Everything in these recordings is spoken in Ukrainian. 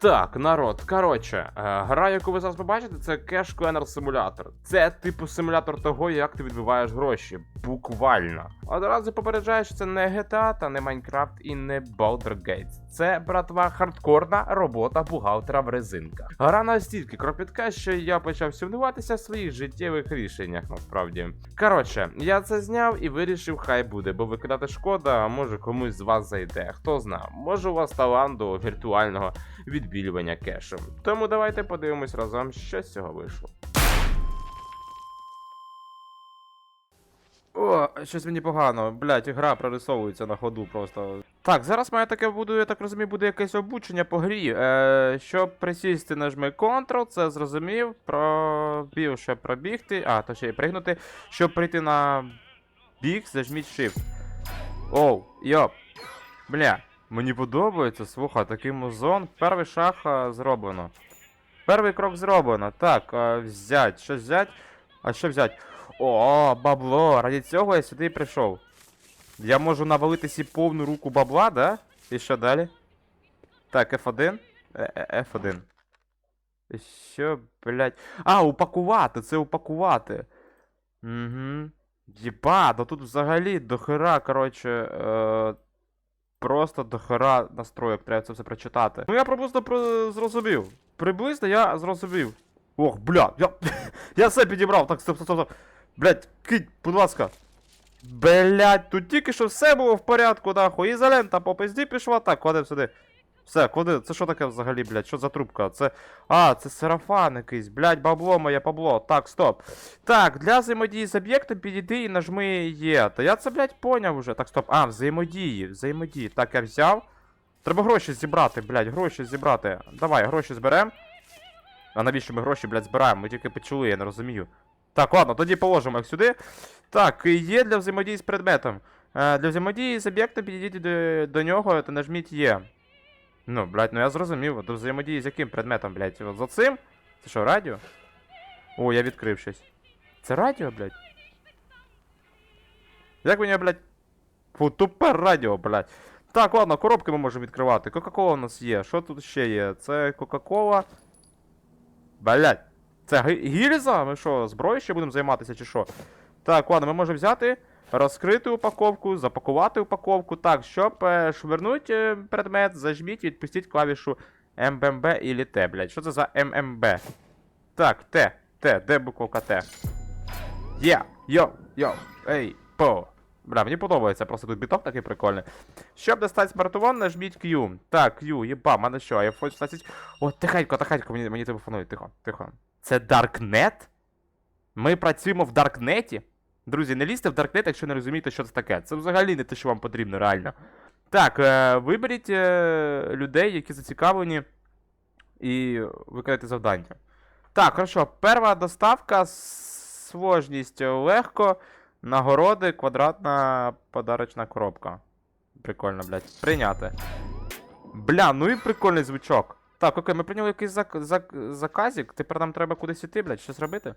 Так, народ, коротше, е, гра, яку ви зараз побачите, це Cash Planner Simulator. Це типу симулятор того, як ти відбиваєш гроші. Буквально. Одразу попереджаю, що це не GTA, та не Minecraft і не Baldur's Gate. Це, братва, хардкорна робота бухгалтера в резинках. Гра настільки кропітка, що я почав сумніватися в своїх життєвих рішеннях, насправді. Коротше, я це зняв і вирішив, хай буде, бо викидати шкода, може комусь з вас зайде. Хто зна, може у вас талант до віртуального відбілювання кешу. Тому давайте подивимось разом, що з цього вийшло. О, щось мені погано. Блять, гра прорисовується на ходу просто. Так, зараз має таке буде, я так розумію, буде якесь обучення по грі. Е, щоб присісти, нажми Ctrl, це зрозумів. Пробіг, щоб пробігти. А, то ще й пригнути. Щоб прийти на біг, зажміть Shift. Оу, йоп. Бля, мені подобається, слухай, такий музон. Перший шаг а, зроблено. Перший крок зроблено. Так, а, взять. Що взять? А що взять? О, бабло, раді цього я сюди прийшов. Я можу навалити сі повну руку бабла, да? І що далі? Так, F1. Е, е, F1. І Що, блядь. А, упакувати, це упакувати. Угу. Єба, да тут взагалі дохера, коротше, е, просто дохера настроїв, треба це все прочитати. Ну я приблизно про... зрозумів. Приблизно я зрозумів. Ох, бля, я, я все підібрав. Так, стоп, стоп, стоп. Блять, кить, будь ласка. Блять, тут тільки що все було в порядку, нахуй. Ізолента по пизді пішла. Так, кладемо сюди. Все, клади. Це що таке взагалі, блядь? Що за трубка? Це. А, це сарафан якийсь. Блядь, бабло моє бабло. Так, стоп. Так, для взаємодії з об'єктом підійди і нажми Є. Та я це, блядь, поняв уже. Так, стоп. А, взаємодії. Взаємодії. Так, я взяв. Треба гроші зібрати, блядь, гроші зібрати. Давай, гроші зберемо. А навіщо ми гроші, блядь, збираємо? Ми тільки почули, я не розумію. Так, ладно, тоді положимо їх сюди. Так, є для взаємодії з предметом. Е, для взаємодії з об'єктом підійдіть до, до нього та нажміть Є. Ну, блядь, ну я зрозумів. До взаємодії з яким предметом, блядь? От за цим? Це що, радіо? О, я відкрив щось. Це радіо, блядь? Як мені, блядь. Фу, тупе радіо, блядь. Так, ладно, коробки ми можемо відкривати. Кока-кола у нас є. Що тут ще є? Це Кока-кола. Блядь. Це гі- гільза? Ми що, зброєю ще будемо займатися чи що? Так, ладно, ми можемо взяти, розкрити упаковку, запакувати упаковку. Так, щоб е, е, предмет, зажміть і відпустіть клавішу МБМБ і Т, блядь. Що це за ММБ? Так, Т, Т, де буковка Т? Є, йо, йо, ей, по. Бля, мені подобається, просто тут біток такий прикольний. Щоб достати смартфон, нажміть Q. Так, Q, єба, мене що, iPhone 16. О, тихенько, тихенько, мені, мені телефонують, тихо, тихо. Це Darknet? Ми працюємо в Даркнеті? Друзі, не лізьте в Даркнет, якщо не розумієте, що це таке. Це взагалі не те, що вам потрібно, реально. Так, е, виберіть е, людей, які зацікавлені, і виконайте завдання. Так, хорошо. Перша доставка, сложність легко, нагороди, квадратна подарочна коробка. Прикольно, блядь. Прийняти. Бля, ну і прикольний звучок. Так, окей, ми прийняли якийсь зак зак заказик. Тепер нам треба кудись іти, блядь, щось робити.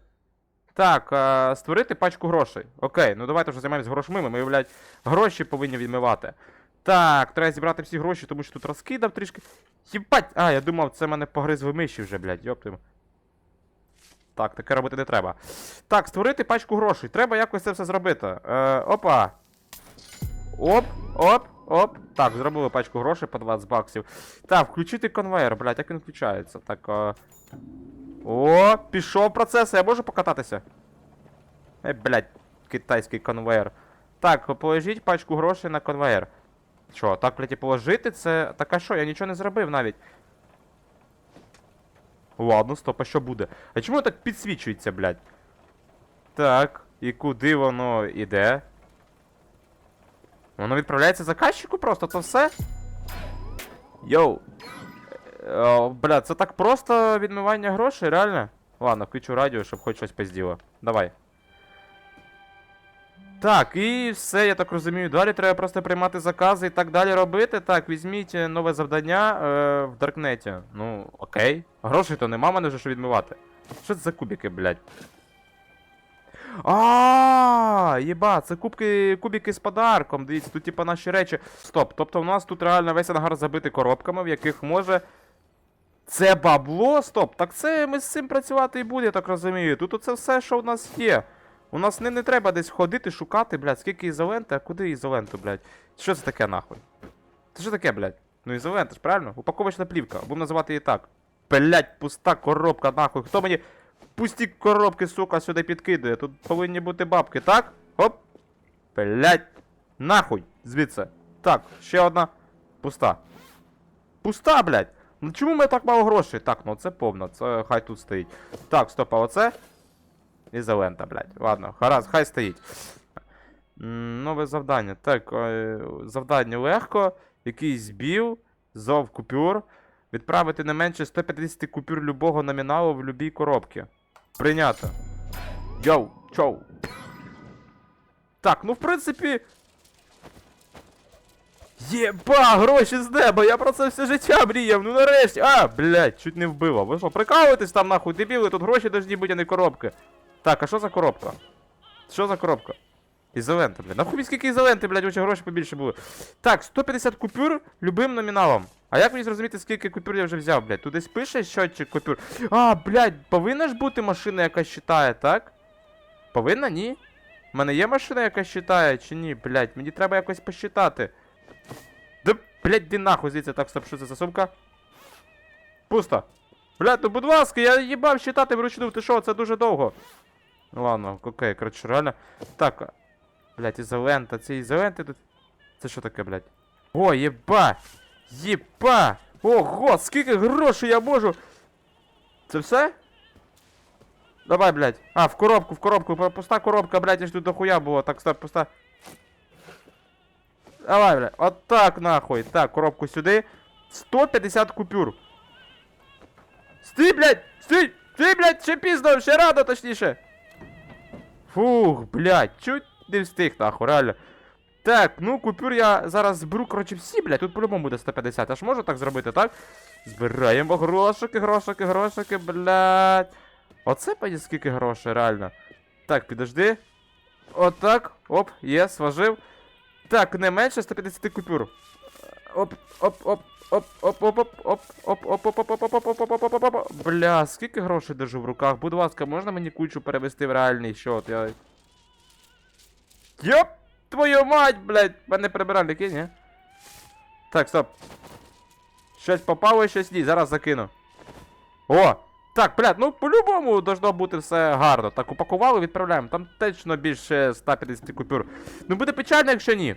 Так, е створити пачку грошей. Окей, ну давайте вже займаємось грошми. Ми, блядь, гроші повинні відмивати. Так, треба зібрати всі гроші, тому що тут розкидав трішки. Єбать! А, я думав, це мене погризли миші вже, блядь, йоптим. Так, таке робити не треба. Так, створити пачку грошей. Треба якось це все зробити. Е, опа. Оп, оп, оп. Так, зробили пачку грошей по 20 баксів. Так, включити конвейер, блядь, як він включається? Так, е... О, пішов процес, я можу покататися? Е, блядь, китайський конвейер. Так, положіть пачку грошей на конвейер. Що, так, блядь, і положити? Це. Так а що, я нічого не зробив навіть. Ладно, стоп, а що буде? А чому так підсвічується, блядь? Так, і куди воно іде? Воно відправляється заказчику просто, це все? Йоу. Е, Бля, це так просто відмивання грошей, реально? Ладно, включу радіо, щоб хоч щось пизділо. Давай. Так, і все, я так розумію. Далі треба просто приймати закази і так далі робити. Так, візьміть е, нове завдання е, в Даркнеті. Ну, окей. Грошей то нема, мене вже що відмивати. Що це за кубики, блядь? А, єба, це кубки, кубики з подарком. Дивіться, тут типа наші речі. Стоп, тобто у нас тут реально весь ангар забитий коробками, в яких може Це бабло? Стоп, так це ми з цим працювати і буде, я так розумію. Тут оце все, що в нас є. У нас не, не треба десь ходити, шукати, блядь, скільки ізоленти, а куди ізоленту, блядь? Що це таке нахуй? Це що таке, блядь? Ну ізолента ж, правильно? Упаковочна плівка, будемо називати її так. Блядь, пуста коробка, нахуй. Хто мені пусті коробки, сука, сюди підкидує? Тут повинні бути бабки, так? Оп. Блядь. Нахуй. Звідси. Так, ще одна. Пуста. Пуста, блядь. Ну чому мене так мало грошей? Так, ну це повно, це хай тут стоїть. Так, стоп, а оце? Ізолента, блядь. Ладно, гаразд, хай стоїть. Нове завдання. Так, е, завдання легко. Якийсь біл, зов купюр. Відправити не менше 150 купюр любого номіналу в любій коробці. Прийнято. Йоу, чоу. Так, ну в принципі. Єба, гроші з неба, я про це все життя мріяв, ну нарешті. А, блядь, чуть не вбило. Ви що, прикалуєтесь там нахуй, дебіли, тут гроші должні бути, а не коробки. Так, а що за коробка? Що за коробка? Ізоленти, блядь. Нахуй скільки ізоленти, блядь, очі гроші побільше було. Так, 150 купюр любим номіналом. А як мені зрозуміти, скільки купюр я вже взяв, блядь? Тут десь пише щотчик купюр. А, блядь, повинна ж бути машина, яка считає, так? Повинна, ні? У мене є машина, яка считає, чи ні, блядь, мені треба якось посчитати. Да, блядь, де нахуй звідси так, стоп, що це за сумка? Пусто. Блядь, ну будь ласка, я їбав считати вручну, ти що, це дуже довго. Ну ладно, окей, коротше, реально. Так, блядь, ізолента, ці ізоленти тут. Це що таке, блядь? О, єба! Єба! Ого, скільки грошей я можу! Це все? Давай, блядь. А, в коробку, в коробку. Пуста коробка, блядь, аж тут дохуя було. Так, стоп, пуста. Давай, блядь. От так, нахуй. Так, коробку сюди. 150 купюр. Стій, блядь! Стій! Стій, блядь, ще пізно, ще рано, точніше. Фух, блядь, чуть не встиг, нахуй, реально. Так, ну купюр я зараз зберу, коротше, всі, блядь, тут по-любому буде 150. Я ж можу так зробити, так? Збираємо грошики, грошики, грошики, блядь. Оце пані скільки грошей, реально. Так, підожди. Отак. Оп, є, сважив. Так, не менше 150 купюр. Оп, оп, оп, оп, оп, оп, оп, оп, оп, оп, оп, оп, оп, оп, оп, оп, оп, оп. Бля, скільки грошей держу в руках? Будь ласка, можна мені кучу перевести в реальний счет? Я... Йоп! Твою мать, блядь! Мене прибиральники, ні? Так, стоп. Щось попало, щось ні, зараз закину. О! Так, блядь, ну по-любому должно бути все гарно. Так, упакували, відправляємо. Там точно більше 150 купюр. Ну буде печально, якщо ні.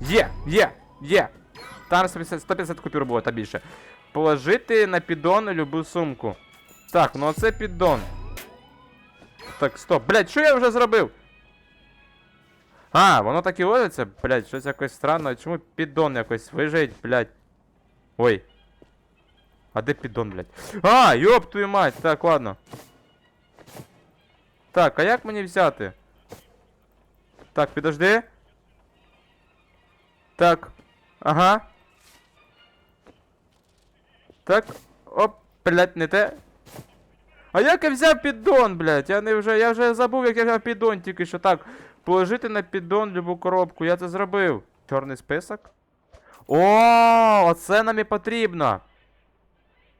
Є, є, є. Там 150, 150 купюр було та більше. Положити на піддон любу сумку. Так, ну оце піддон. Так, стоп. Блядь, що я вже зробив? А, воно так і водиться? Блядь, щось якось странно. Чому піддон якось вижить, блядь? Ой. А де піддон, блядь? А, ёб твою мать. Так, ладно. Так, а як мені взяти? Так, підожди. Так. Ага. Так. Оп, блядь, не те. А як я взяв піддон, блядь? Я не вже. Я вже забув, як я взяв піддон тільки що так. Положити на піддон любу коробку. Я це зробив. Чорний список. О, оце нам і потрібно.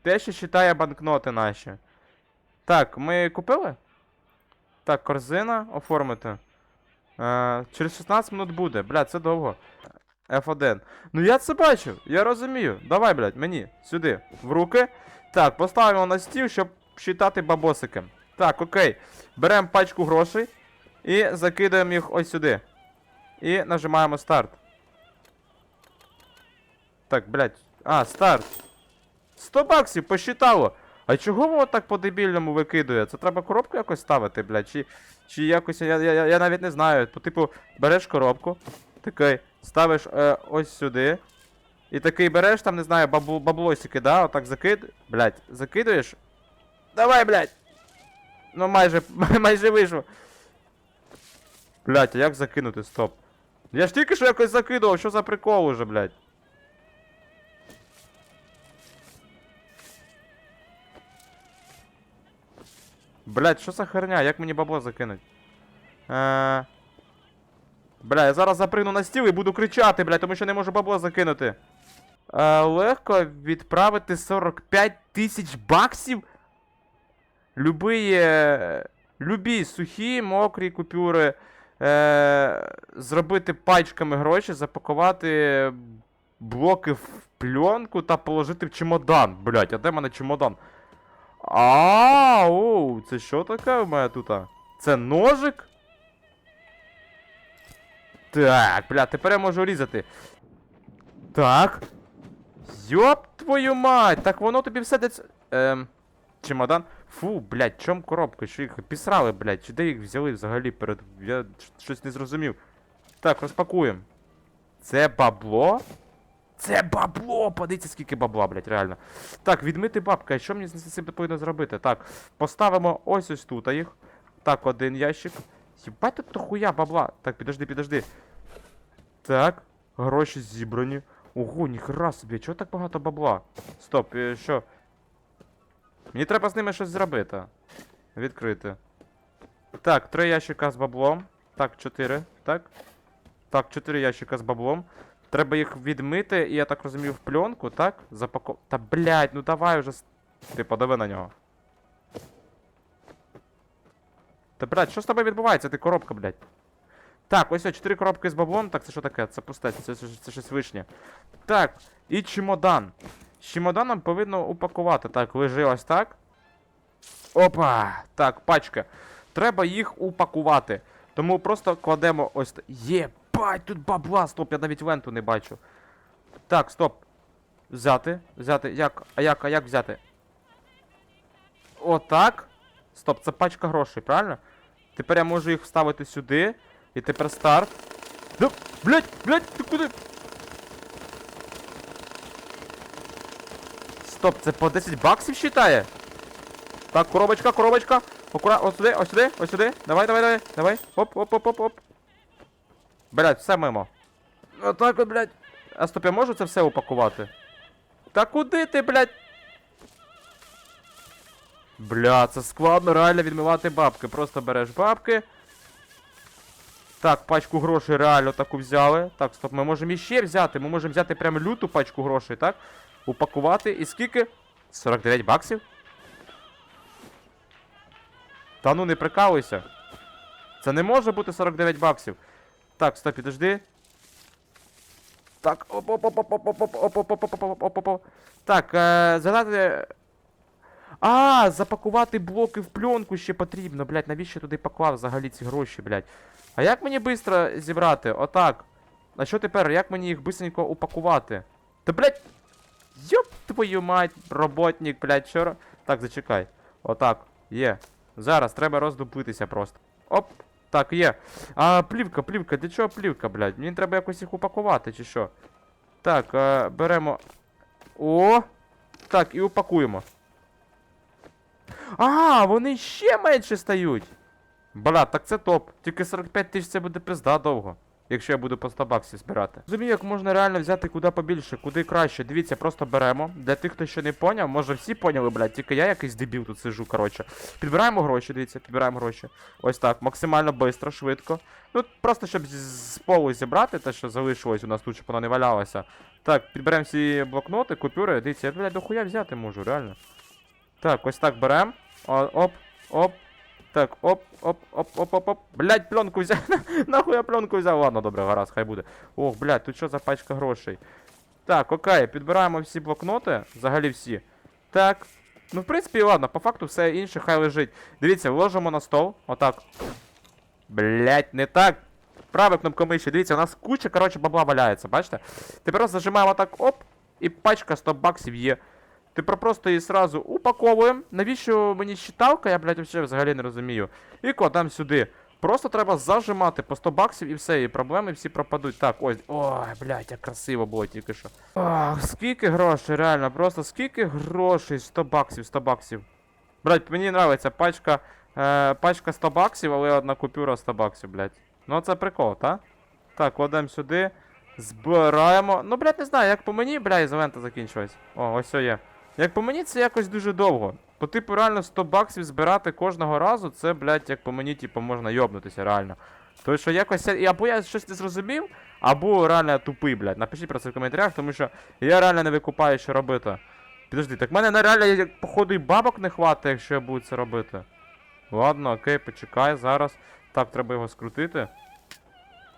Те, що читає банкноти наші. Так, ми купили? Так, корзина оформити. Е, через 16 минут буде. Блядь, це довго. F1. Ну я це бачив, я розумію. Давай, блядь, мені сюди, в руки. Так, поставимо на стіл, щоб считати бабосики. Так, окей. Беремо пачку грошей і закидаємо їх ось сюди. І нажимаємо старт. Так, блядь. А, старт. 100 баксів посчитало. А чого воно так по-дебільному викидує? Це треба коробку якось ставити, блядь, чи, чи якось, я, я, я, навіть не знаю. Типу, береш коробку, такий, ставиш е, ось сюди. І такий береш там, не знаю, бабу, баблосики, да, отак закид. Блядь, закидуєш. Давай, блядь. Ну майже, майже вийшло. Блядь, а як закинути? Стоп. Я ж тільки що якось закидував, що за прикол уже, блядь. Блядь, що за херня? Як мені бабло закинуть? Е... Бля, я зараз запригну на стіл і буду кричати, бля, тому що не можу бабло закинути. Е, легко відправити 45 тисяч баксів? Любі, е, любі сухі, мокрі купюри. Е, зробити пачками гроші, запакувати блоки в пленку та положити в чемодан. Блять, а де мене чемодан? А, оу, це що таке в мене тут? Це ножик? Так, бля, тепер я можу різати. Так. Йоп твою мать! Так воно тобі все де. Ем. Чемодан. Фу, блядь, чом коробка? Що їх пісрали, блядь? Чи де їх взяли взагалі перед. Я щось не зрозумів. Так, розпакуємо. Це бабло? Це бабло! Подивіться, скільки бабла, блядь, реально. Так, відмити бабка, а що мені з цим повинно зробити? Так, поставимо ось ось тут їх. Так, один ящик. Єбать тут дохуя бабла. Так, підожди, підожди. Так, гроші зібрані. Ого, ніхера собі, чого так багато бабла? Стоп, е, що? Мені треба з ними щось зробити. Відкрити. Так, три ящика з баблом. Так, чотири. Так. Так, чотири ящика з баблом. Треба їх відмити, і я так розумію, в пленку, так? Запако... Та блядь, ну давай уже. Ти подиви на нього. Та блядь, що з тобою відбувається? Ти коробка, блядь. Так, ось о, чотири коробки з баблом. Так, це що таке? Це пусте, це, це, це щось вишнє. Так, і чемодан. З чемоданом повинно упакувати. Так, лежи ось так. Опа! Так, пачка. Треба їх упакувати. Тому просто кладемо ось. т- Єбать, тут бабла, стоп, я навіть ленту не бачу. Так, стоп. Взяти. Взяти. Як? А як, а як взяти? Отак. Стоп, це пачка грошей, правильно? Тепер я можу їх вставити сюди. І тепер старт. Да, блять, блять, ти куди? Стоп, це по 10 баксів считає? Так, коробочка, коробочка. Акура... Ось сюди, ось сюди, ось сюди. Давай, давай, давай, давай. Оп, оп, оп, оп, оп. Блять, все мимо. Отак от, блять. А стоп, я можу це все упакувати? Та куди ти, блять? Бля, це складно реально відмивати бабки. Просто береш бабки. Так, пачку грошей реально таку взяли. Так, стоп, ми можемо іще взяти. Ми можемо взяти прям люту пачку грошей, так? Упакувати. І скільки? 49 баксів? Та ну не прикалуйся. Це не може бути 49 баксів. Так, стоп, підожди. Так, оп оп оп оп оп оп оп оп оп оп оп оп оп Так, е, задати. А, запакувати блоки в пленку ще потрібно, блядь, навіщо туди поклав взагалі ці гроші, блядь. А як мені швидко зібрати? Отак. А що тепер? Як мені їх быстренько упакувати? Та, блядь. Йоп твою мать, роботник, блядь, що Так, зачекай. Отак, є. Зараз треба роздупитися просто. Оп. Так, є. А, плівка, плівка, для чого плівка, блядь? Мені треба якось їх упакувати, чи що? Так, а, беремо. О! Так, і упакуємо. А, вони ще менше стають. Бля, так це топ. Тільки 45 тисяч це буде пизда довго. Якщо я буду по 100 баксів збирати. Розумію, як можна реально взяти куди побільше, куди краще. Дивіться, просто беремо. Для тих, хто ще не поняв, може всі поняли, блядь, тільки я якийсь дебіл тут сижу, коротше. Підбираємо гроші, дивіться, підбираємо гроші. Ось так, максимально швидко, швидко. Ну, просто щоб з, полу зібрати те, що залишилось у нас тут, щоб воно не валялося. Так, підберемо всі блокноти, купюри. Дивіться, я, блядь, дохуя взяти можу, реально. Так, ось так беремо. Оп, оп. Так, оп, оп, оп, оп, оп, оп. Блять, пленку взяв. Нахуй я пленку взяв. Ладно, добре, гаразд, хай буде. Ох, блядь, тут що за пачка грошей? Так, окей, підбираємо всі блокноти, взагалі всі. Так. Ну, в принципі, ладно, по факту все інше хай лежить. Дивіться, вложимо на стол. Отак. Блять, не так. Правою кнопкою миші. Дивіться, у нас куча, коротше, бабла валяється, бачите? Тепер зажимаємо так, оп, і пачка 100 баксів є. Тепер просто її сразу упаковуємо. Навіщо мені щиталка, я, блядь, взагалі, не розумію. І кладемо сюди. Просто треба зажимати по 100 баксів і все, і проблеми всі пропадуть. Так, ось. Ой, блядь, як красиво було тільки що. Ах, скільки грошей, реально, просто скільки грошей, 100 баксів, 100 баксів. Блядь, мені нравиться пачка, е, пачка 100 баксів, але одна купюра 100 баксів, блядь. Ну це прикол, та? Так, кладемо сюди. Збираємо. Ну, блядь, не знаю, як по мені, бля, ізолента закінчилась. О, ось все є. Як по мені, це якось дуже довго. По типу реально 100 баксів збирати кожного разу, це, блядь, як по мені, типу, можна йобнутися, реально. Тому що якось або я щось не зрозумів, або реально тупий, блядь. Напишіть про це в коментарях, тому що я реально не викупаю, що робити. Підожди, так в мене на реально, походу, і бабок не хватить, якщо я буду це робити. Ладно, окей, почекай, зараз. Так, треба його скрутити.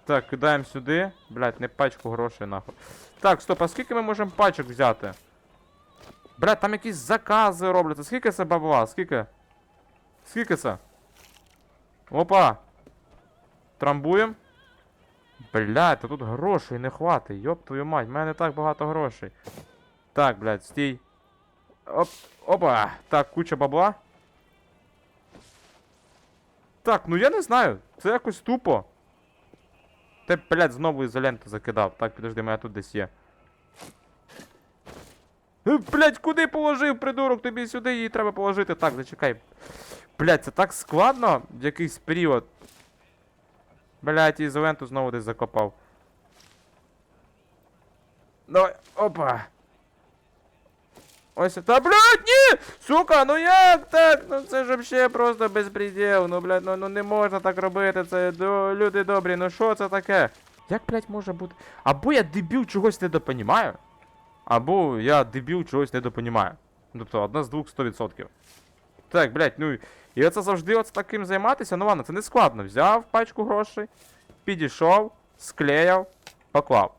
Так, кидаємо сюди. Блядь, не пачку грошей, нахуй. Так, стоп, а скільки ми можемо пачок взяти? Блядь, там якісь закази робляться. Скільки це бабла? Скільки? Скільки це? Опа! Трамбуємо. Блядь, та тут грошей не хватить. Йоп твою мать, в мене не так багато грошей. Так, блядь, стій. Оп, опа! Так, куча бабла. Так, ну я не знаю. Це якось тупо. Ти, блядь, знову ізоленту закидав. Так, підожди, мене тут десь є. Е, Блядь, куди положив, придурок? Тобі сюди її треба положити. Так, зачекай. Блядь, це так складно в якийсь період. Блядь, ізоленту знову десь закопав. Давай, опа. Ось та, блядь, ні! Сука, ну як так? Ну це ж вообще просто безпреділ. Ну, блядь, ну, ну не можна так робити. Це до, люди добрі, ну що це таке? Як, блядь, може бути? Або я дебіл чогось недопонімаю, або я дебіл чогось недопонімаю. Ну, Тобто одна з двох 100%. Так, блядь, ну і оце завжди оце таким займатися. Ну ладно, це не складно. Взяв пачку грошей, підійшов, склеяв, поклав.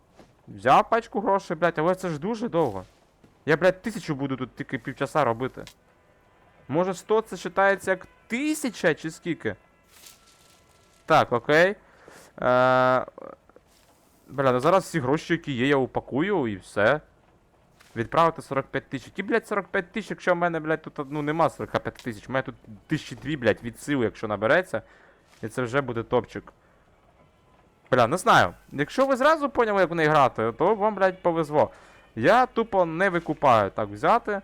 Взяв пачку грошей, блядь, але це ж дуже довго. Я, блядь, тисячу буду тут тільки півчаса робити. Може 100 це вважається як тисяча чи скільки? Так, окей. Е... Бля, ну зараз всі гроші, які є, я упакую і все. Відправити 45 тисяч. Які, блядь, 45 тисяч, якщо в мене, блядь, тут ну, нема 45 тисяч. У мене тут тисячі дві, блядь, від сили, якщо набереться. І це вже буде топчик. Бля, не знаю. Якщо ви зразу поняли, як в неї грати, то вам, блядь, повезло. Я тупо не викупаю. Так, взяти.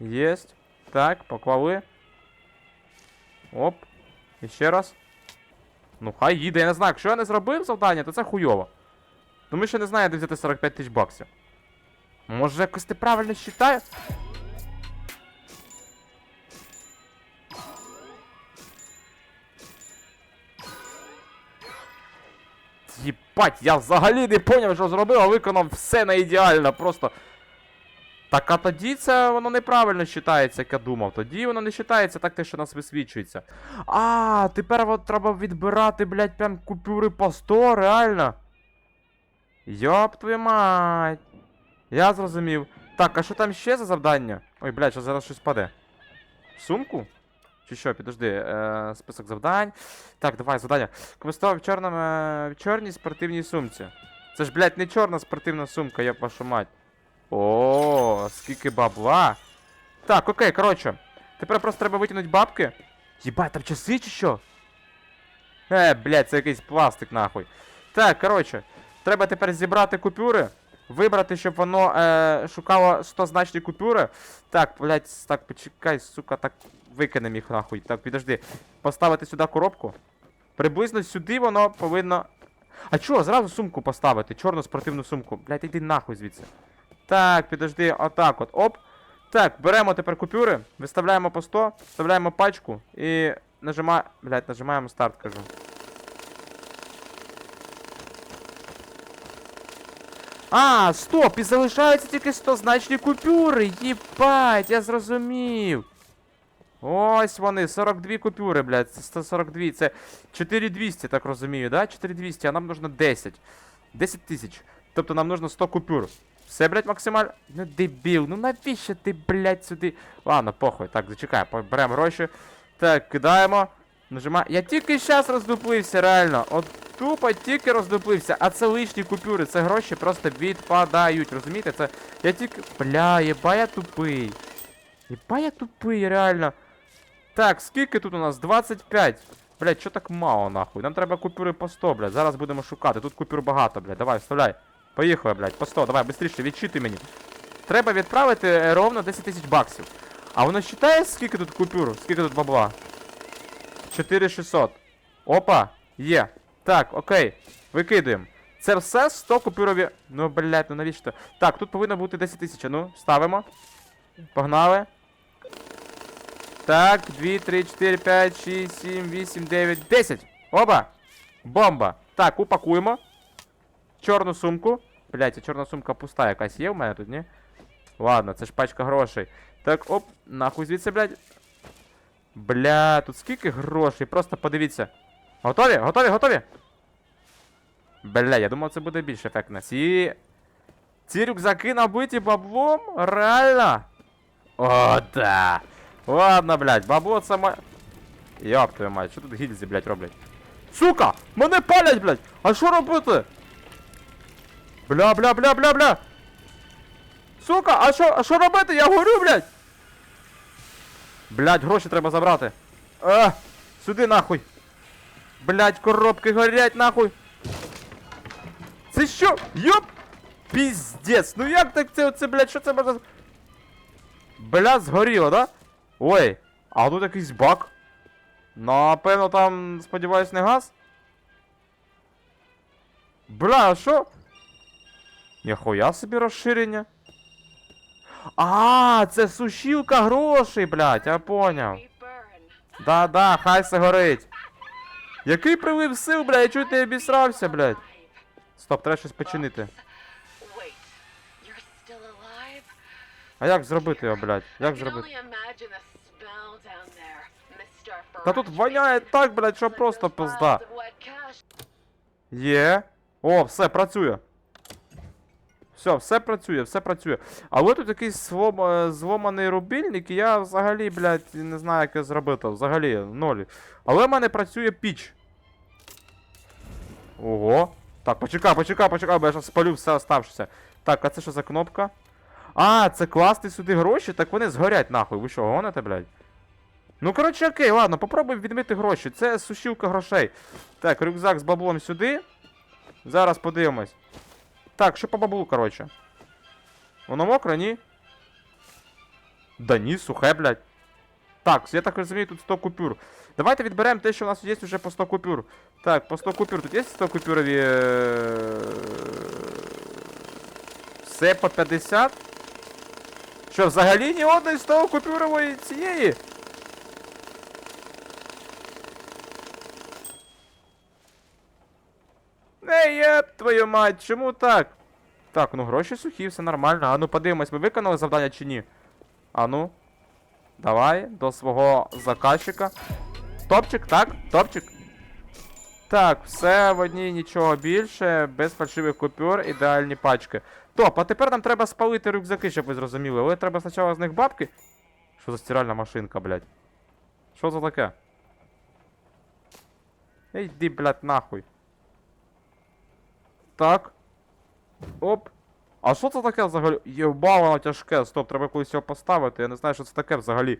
Єсть. Так, поклали. Оп. І ще раз. Ну, хай їде, я не знаю. Якщо я не зробив завдання, то це хуйово. Тому що не знаю, де взяти 45 тисяч баксів. Може, якось ти правильно считаю? Єбать, я взагалі не поняв, що зробив, а виконав все на ідеально, просто. Так, а тоді це воно неправильно считається, як я думав. Тоді воно не считається так, те, що нас висвічується. А, тепер от треба відбирати, блядь, прям купюри по 100, реально. Йоп твою мать. Я зрозумів. Так, а що там ще за завдання? Ой, блядь, що зараз щось паде. Сумку? Чи що, підожди, е, список завдань. Так, давай, завдання. Користував в чорному, е, в чорній спортивній сумці. Це ж, блядь, не чорна спортивна сумка, я вашу мать. О, скільки бабла. Так, окей, коротше. Тепер просто треба витягнути бабки. Єбать, там часи чи що? Е, блядь, це якийсь пластик, нахуй. Так, коротше. Треба тепер зібрати купюри. Вибрати, щоб воно е, шукало 100 значні купюри. Так, блядь, так, почекай, сука, так викинемо їх нахуй. Так, підожди. Поставити сюди коробку. Приблизно сюди воно повинно. А чого, зразу сумку поставити? Чорну спортивну сумку. Блядь, іди нахуй звідси. Так, підожди, отак от. Оп. Так, беремо тепер купюри, виставляємо по 100, вставляємо пачку і нажимаємо. Блядь, нажимаємо старт, кажу. А, стоп! І залишаються тільки 100 значні купюри. Єбать, я зрозумів. Ось вони, 42 купюри, блядь. Це 142. Це 4200, так розумію, да? 4200, а нам нужно 10. 10 тисяч. Тобто нам нужно 100 купюр. Все, блядь, максимально. Ну дебіл, ну навіщо ти, блядь, сюди. Ладно, похуй. Так, зачекай, беремо гроші. Так, кидаємо. Нажимаємо. Я тільки зараз роздуплився, реально. От тупо тільки роздуплився. А це лишні купюри, це гроші просто відпадають. Розумієте? Це. Я тільки. Бля, єба я тупий. Єба я тупий, реально. Так, скільки тут у нас? 25. Блядь, що так мало, нахуй? Нам треба купюри по 100, блядь. Зараз будемо шукати. Тут купюр багато, блядь. Давай, вставляй. Поїхали, блядь, по 100, давай, быстріше, відчитуй мені. Треба відправити е, ровно 10 тисяч баксів. А воно считає, скільки тут купюр? Скільки тут бабла? 4600. Опа, є. Так, окей. Викидуємо. Це все 100 купюрові. Ну, блядь, ну навіщо? Так, тут повинно бути 10 тисяч. Ну, ставимо. Погнали. Так, 2, 3, 4, 5, 6, 7, 8, 9, 10. Опа! Бомба. Так, упакуємо. Чорну сумку. Блять, а чорна сумка пуста якась є в мене тут, ні? Ладно, це ж пачка грошей. Так, оп, нахуй звідси, блядь. Бля, тут скільки грошей, просто подивіться. Готові? Готові, готові? Бля, я думав, це буде більш ефектно. Ці. Ці рюкзаки набиті баблом? Реально? О, да. Ладно, блядь, бабло це ма... Йоп твою мать, що тут гільзи, блядь, роблять? Сука! Мене палять, блядь! А що робити? Бля, бля, бля, бля, бля! Сука, а що, а що робити? Я горю, блядь! Блядь, гроші треба забрати. А, сюди нахуй. Блядь, коробки горять нахуй. Це що? Йоп! Піздець, ну як так це, це, блядь, що це можна... Бля, згоріло, да? Ой, а тут якийсь баг. Напевно, там, сподіваюсь, не газ? Бля, а що? Ніхуя собі розширення. А, це сушілка грошей, блядь, я поняв. Да-да, хай все горить. Який прилив сил, блядь, я чуть не обісрався, блядь. Стоп, треба щось починити. А як зробити його, блядь? Як зробити? Та тут воняє так, блядь, що просто пизда. Є. О, все, працює. Все, все працює, все працює. Але тут якийсь слом, е, зломаний рубільник, і я взагалі, блядь, не знаю, як його зробити. Взагалі, ноль. Але в мене працює піч. Ого. Так, почекай, почекай, почекай, бо я зараз спалю все оставшеся. Так, а це що за кнопка? А, це класти сюди гроші, так вони згорять нахуй. Ви що, гоните, блядь? Ну, коротше, окей, ладно, попробуємо відмити гроші. Це сушілка грошей. Так, рюкзак з баблом сюди. Зараз подивимось. Так, що по баблу, коротше. Воно мокре, ні? Да ні, сухе, блядь. Так, я так розумію, тут 100 купюр. Давайте відберемо те, що у нас є вже по 100 купюр. Так, по 100 купюр. Тут є 100 купюрові. е, Все по 50? Що, взагалі ні одної 100 купюрової цієї? Єп, твою мать, чому так? Так, ну гроші сухі, все нормально. А ну подивимось, ми виконали завдання чи ні? А ну. Давай, до свого заказчика. Топчик, так? Топчик. Так, все в одній нічого більше, без фальшивих купюр, ідеальні пачки. Топ, а тепер нам треба спалити рюкзаки, щоб ви зрозуміли. Але треба спочатку з них бабки. Що за стиральна машинка, блядь? Що за таке? Йди, блядь, нахуй. Так. Оп. А що це таке взагалі? Єба, воно тяжке. Стоп, треба колись його поставити. Я не знаю, що це таке взагалі.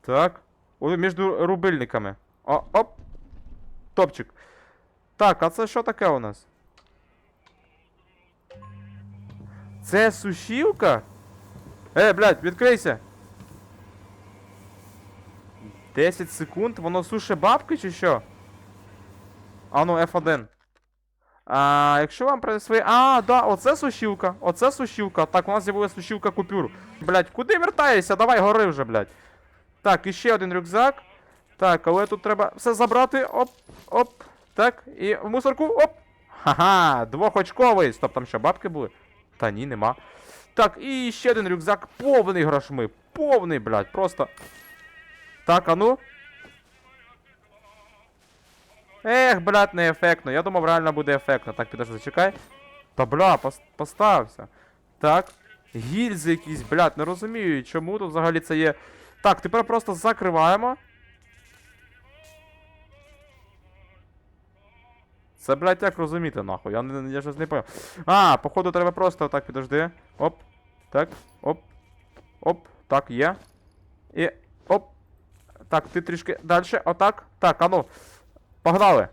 Так. Ой, між рубильниками. О, оп. Топчик. Так, а це що таке у нас? Це сушілка? Е, блядь, відкрийся. 10 секунд, воно суше бабки чи що? А ну, F1. А, якщо вам принесли. А, да, оце сушілка. Оце сушілка. Так, у нас з'явилася сушілка купюр. Блять, куди вертаєшся? Давай гори вже, блять. Так, ще один рюкзак. Так, але тут треба все забрати. Оп, оп. Так, і в мусорку. Оп. Ха-ха, двохочковий. Стоп, там що, бабки були? Та ні, нема. Так, і ще один рюкзак повний грошми. Повний, блядь, просто. Так, а ну. Ех, блядь, не ефектно. Я думав, реально буде ефектно. Так, підожди, зачекай. Та бля, пос- постався. Так. Гільзи якісь, блядь, не розумію, чому тут взагалі це є. Так, тепер просто закриваємо. Це, блядь, як розуміти, нахуй? Я, не, я щось не понял. А, походу треба просто так, підожди. Оп. Так, оп. Оп. Так, є. І. Оп. Так, ти трішки далі. Отак. Так, а ну. Погнали.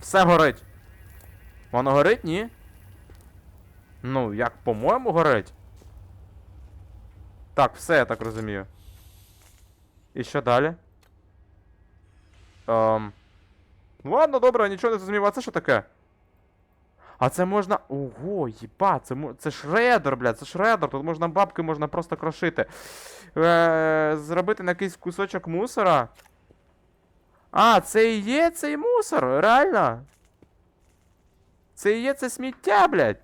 Все горить. Воно горить, ні? Ну, як, по-моєму, горить. Так, все, я так розумію. І що далі? Ем... Ладно, добре, нічого не зрозумів. А це що таке? А це можна. Ого, їба, це це шредер, блядь, це шредер. Тут можна бабки можна просто крошити. Е, зробити на якийсь кусочок мусора. А, це і є цей мусор, реально? Це і є це сміття, блядь.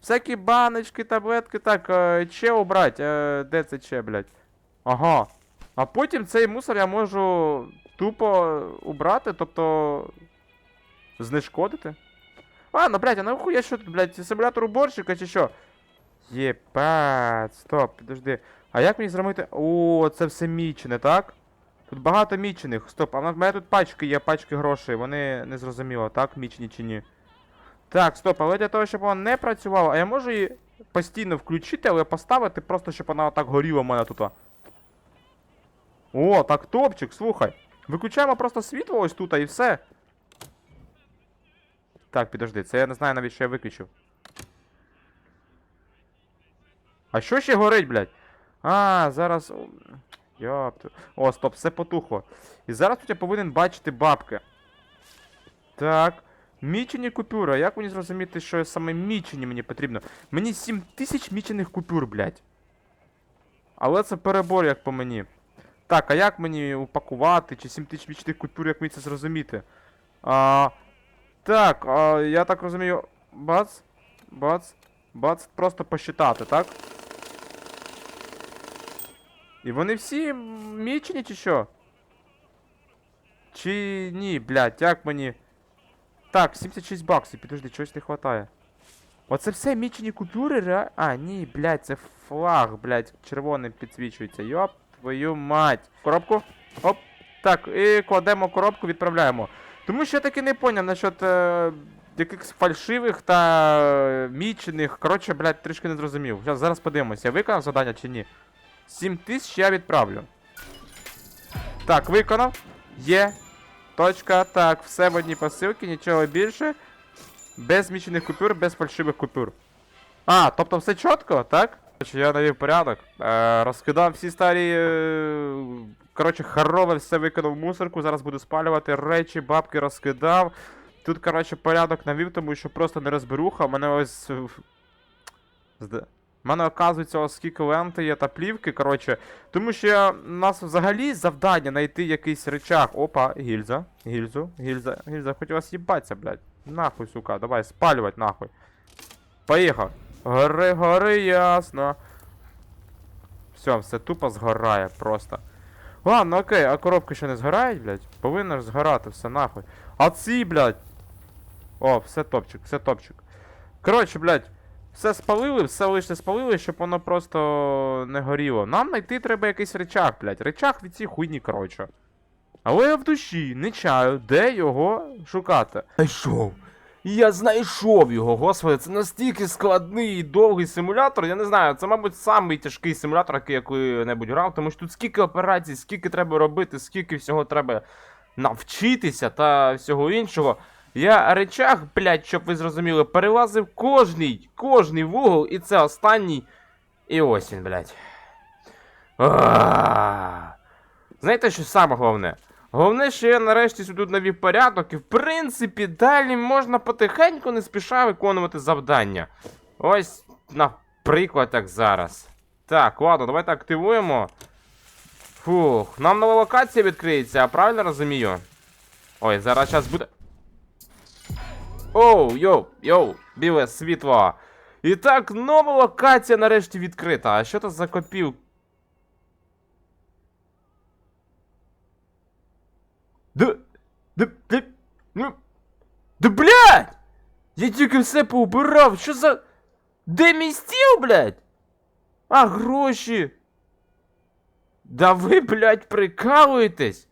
Всякі баночки, таблетки, так, е, че убрать, е, де це че, блядь? Ага. А потім цей мусор я можу тупо убрати, тобто. Знешкодити. Ладно, блядь, а нахуй я що тут, блядь, симулятор уборщика чи що? Єпать, стоп, підожди. А як мені зробити. О, це все мічене, так? Тут багато мічених. Стоп, а в мене тут пачки є, пачки грошей. Вони не зрозуміло, так, мічені чи ні. Так, стоп, але для того, щоб вона не працювала, а я можу її постійно включити, але поставити просто, щоб вона так горіла в мене тут. О, так топчик, слухай. Виключаємо просто світло ось тут, і все. Так, підожди, це я не знаю навіть, що я виключив. А що ще горить, блядь? А, зараз. Йопту. О, стоп, все потухло. І зараз тут я повинен бачити бабки. Так. Мічені купюри. Як мені зрозуміти, що саме мічені мені потрібно? Мені 7 тисяч мічених купюр, блядь. Але це перебор, як по мені. Так, а як мені упакувати? Чи 7 тисяч мічених купюр, як мені це зрозуміти? А, так, а, я так розумію. Бац, бац, бац, просто посчитати, так? І вони всі мічені чи що? Чи ні, блядь, як мені. Так, 76 баксів, підожди, чогось не хватає. Оце все мічені купюри, ре... А, ні, блядь, це флаг, блядь, червоним підсвічується. Йоп, твою мать. Коробку. Оп. Так, і кладемо коробку, відправляємо. Тому що я таки не поняв насчет е, якихось фальшивих та е, мічених. Коротше, блядь, трішки не зрозумів. Зараз подивимося, я виконав завдання чи ні. 7 тисяч я відправлю. Так, виконав. Є. Точка. Так, все в одній посилці, нічого більше. Без змічених купюр, без фальшивих купюр. А, тобто все чітко, так? Я навів порядок. Е, розкидав всі старі. Е, коротше, хорове все викинув в мусорку. Зараз буду спалювати речі, бабки розкидав. Тут, коротше, порядок навів, тому що просто не розберуха. Мене ось. У мене, оказується, ось скільки ленти є та плівки, коротше. Тому що у нас взагалі завдання знайти якийсь речах. Опа, гільза, гільзу, гільза, гільза, хотіла з'їбатися, блядь. Нахуй, сука, давай, спалювать нахуй. Поїхав. Гори, гори, ясно. Все, все тупо згорає просто. Ладно, окей, а коробки ще не згорають, блядь? Повинно ж згорати все нахуй. А ці, блядь. О, все топчик, все топчик. Коротше, блядь, все спалили, все лише спалили, щоб воно просто не горіло. Нам знайти треба якийсь речах, блядь. Речах від цієї хуйні, коротше. Але я в душі не чаю, де його шукати. Знайшов. Я знайшов його, господи, це настільки складний і довгий симулятор. Я не знаю, це, мабуть, самий тяжкий симулятор, який я коли-небудь грав, тому що тут скільки операцій, скільки треба робити, скільки всього треба навчитися та всього іншого. Я речах, блядь, щоб ви зрозуміли, перелазив кожний, кожний вугол, і це останній. І ось він, блядь. Знаєте, що саме головне? Головне, що я нарешті сюди навів порядок, і в принципі далі можна потихеньку не спіша виконувати завдання. Ось, наприклад, як зараз. Так, ладно, давайте активуємо. Фух, нам нова локація відкриється, а правильно розумію? Ой, зараз час буде. Оу, йоу, йоу, біле світло. І так, нова локація нарешті відкрита. А що це за копів? Да. Да. Да. Ну. Да блядь! Я тільки все поубирав. Що за. Де мій стіл, блядь? А, гроші. Да ви, блядь, прикалуєтесь?